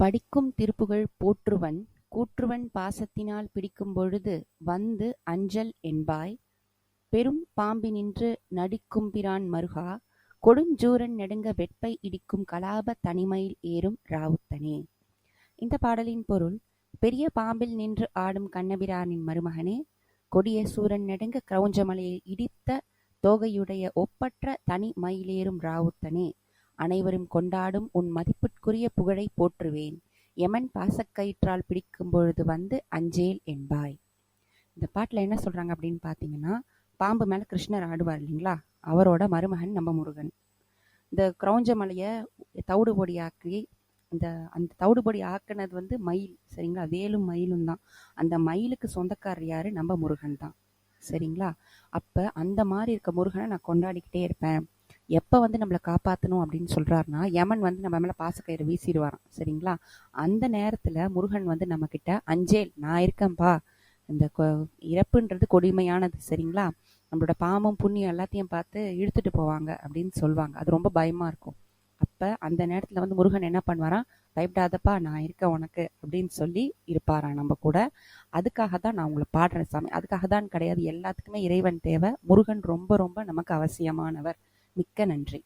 படிக்கும் திருப்புகழ் போற்றுவன் கூற்றுவன் பாசத்தினால் பிடிக்கும் பொழுது வந்து அஞ்சல் என்பாய். பெரும் பாம்பினின்று நடிக்கும்பிரான் மருகா கொடுஞ்சூரன் நெடுங்க வெட்பை இடிக்கும் கலாப தனிமையில் ஏறும் ராவுத்தனே. இந்த பாடலின் பொருள் பெரிய பாம்பில் நின்று ஆடும் கண்ணபிரானின் மருமகனே கொடிய சூரன் நெடுங்க கிரௌஞ்சமலையை இடித்த தோகையுடைய ஒப்பற்ற தனி மயிலேறும் ராவுத்தனே. அனைவரும் கொண்டாடும் உன் மதிப்பிற்குரிய புகழை போற்றுவேன். எமன் பாசக்கயிற்றால் பிடிக்கும் பொழுது வந்து அஞ்சேல் என்பாய். இந்த பாட்டில் என்ன சொல்கிறாங்க அப்படின்னு பார்த்தீங்கன்னா பாம்பு மேலே கிருஷ்ணர் ஆடுவார் இல்லைங்களா? அவரோட மருமகன் நம்ம முருகன் இந்த கிரௌஞ்ச மலையை ஆக்கி இந்த அந்த தவிடுபொடி ஆக்கினது வந்து மயில் சரிங்களா? வேலும் மயிலும் தான். அந்த மயிலுக்கு சொந்தக்காரர் யார்? நம்ம முருகன் தான். சரிங்களா? அப்போ அந்த மாதிரி இருக்க முருகனை நான் கொண்டாடிக்கிட்டே இருப்பேன். எப்போ வந்து நம்மளை காப்பாற்றணும் அப்படின்னு சொல்கிறாருன்னா யமன் வந்து நம்ம மேலே பாசக்கயிறு வீசிடுவாராம். சரிங்களா? அந்த நேரத்தில் முருகன் வந்து நம்மக்கிட்ட அஞ்சேல் நான் இருக்கேன்ப்பா இந்த இறப்புன்றது கொடுமையானது. சரிங்களா? நம்மளோட பாமும் புண்ணியம் எல்லாத்தையும் பார்த்து இழுத்துட்டு போவாங்க அப்படின்னு சொல்லுவாங்க அது ரொம்ப பயமாக இருக்கும். அப்போ அந்த நேரத்தில் வந்து முருகன் என்ன பண்ணுவாராம்? பயப்படாதப்பா நான் இருக்கேன் உனக்கு. அப்படின்னு சொல்லி இருப்பாரா நம்ம கூட. அதுக்காக தான் நான் உங்களை பாடுறேன் சாமி. அதுக்காக தான் கிடையாது. எல்லாத்துக்குமே இறைவன் தேவை. முருகன் ரொம்ப ரொம்ப நமக்கு அவசியமானவர். மிக்க நன்றி.